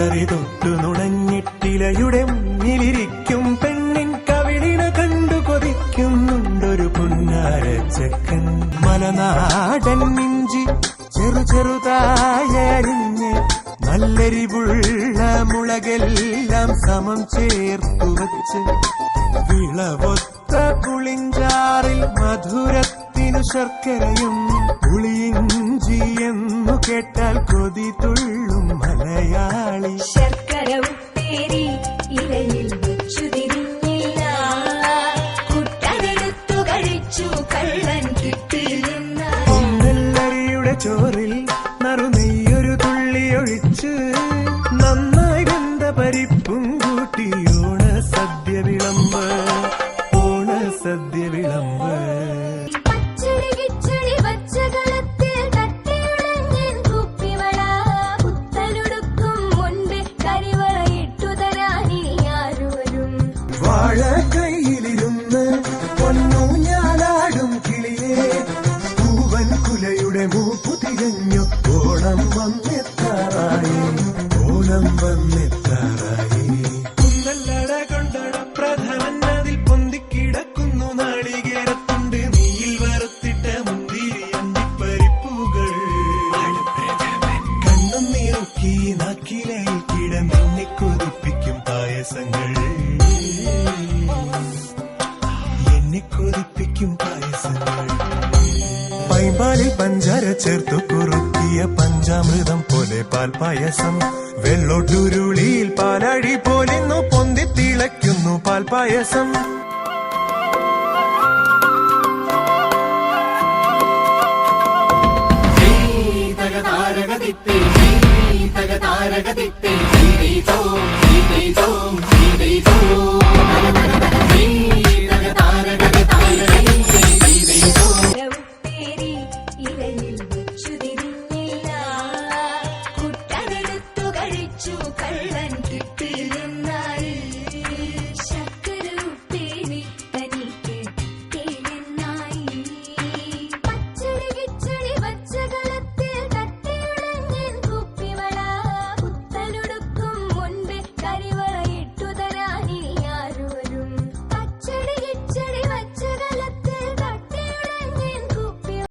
കറി തൊട്ടു നുണഞ്ഞിട്ടിലയുടെ മുന്നിലിരിക്കും പെണ്ണിൻ കവിളിന കണ്ടു കൊതിക്കുന്നുണ്ടൊരു പുന്നാര ചെക്കൻ. മലനാടൻ മിഞ്ചി ചെറു ചെറുതായരിഞ്ഞ് നല്ലരിവുള്ള മുളകെല്ലാം സമം ചേർത്തു വച്ച്. വിളവൊത്ത പുളിഞ്ചാറിൽ മധുരത്തിനു ശർക്കരയും പുളിയിഞ്ചി എന്നു കേട്ടാൽ കൊതി തുള്ളു. ചോറിൽ നറുനെയ്യൊരു തുള്ളി ഒഴിച്ച് തികഞ്ഞു ഓണം വന്നെത്താറായി. ഓണം വന്നെത്താറായി. കുന്നല്ലട കൊണ്ടട പ്രധാൻ അതിൽ പൊന്തിക്കിടക്കുന്നു നാളികേരത്തുണ്ട്. നീയിൽ വറുത്തിട്ട മുന്തിരി അണ്ടിപ്പരിപ്പുകൾ. കണ്ണും നീറുക്കി നാക്കിലയിൽ കിടന്നെന്നെ കൊതിപ്പിക്കും പായസങ്ങൾ. എന്നെ കൊതിപ്പിക്കും പായസങ്ങൾ. പൈമ്പാലിൽ പഞ്ചാര ചേർത്തു കുറുക്കിയ പഞ്ചാമൃതം പോലെ പാൽ പായസം വെള്ളോട്ടുരുളിയിൽ പാലഴി പോലിന്നു പൊന്തി തിളയ്ക്കുന്നു പാൽ പായസം ഉപ്പേരി